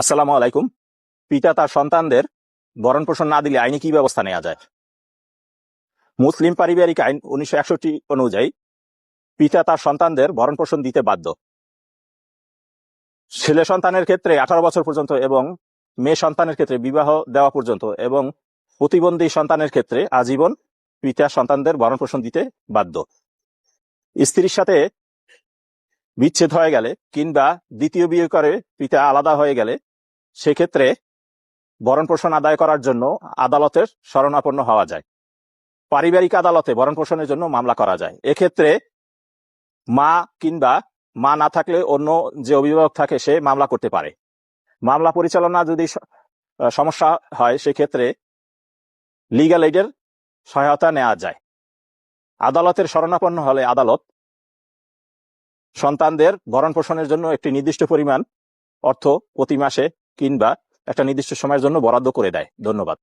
আসসালামু আলাইকুম। পিতা তার সন্তানদের ভরণ পোষণ না দিলে আইনি কি ব্যবস্থা নেওয়া যায়? মুসলিম পারিবারিক আইন উনিশশো একষট্টি অনুযায়ী পিতা তার সন্তানদের ভরণ পোষণ দিতে বাধ্য। ছেলে সন্তানের ক্ষেত্রে আঠারো বছর পর্যন্ত এবং মেয়ে সন্তানের ক্ষেত্রে বিবাহ দেওয়া পর্যন্ত এবং প্রতিবন্ধী সন্তানের ক্ষেত্রে আজীবন পিতা সন্তানদের ভরণ পোষণ দিতে বাধ্য। স্ত্রীর সাথে বিচ্ছেদ হয়ে গেলে কিংবা দ্বিতীয় বিয়ে করে পিতা আলাদা হয়ে গেলে, সেক্ষেত্রে ভরণ পোষণ আদায় করার জন্য আদালতের শরণাপন্ন হওয়া যায়। পারিবারিক আদালতে ভরণ পোষণের জন্য মামলা করা যায়। এক্ষেত্রে মা কিংবা মা না থাকলে অন্য যে অভিভাবক থাকে, সে মামলা করতে পারে। মামলা পরিচালনা যদি সমস্যা হয়, সেক্ষেত্রে লিগাল এইডের সহায়তা নেওয়া যায়। আদালতের শরণাপন্ন হলে আদালত সন্তানদের ভরণ পোষণের জন্য একটি নির্দিষ্ট পরিমাণ অর্থ প্রতি মাসে কিংবা একটা নির্দিষ্ট সময়ের জন্য বরাদ্দ করে দেয়। ধন্যবাদ।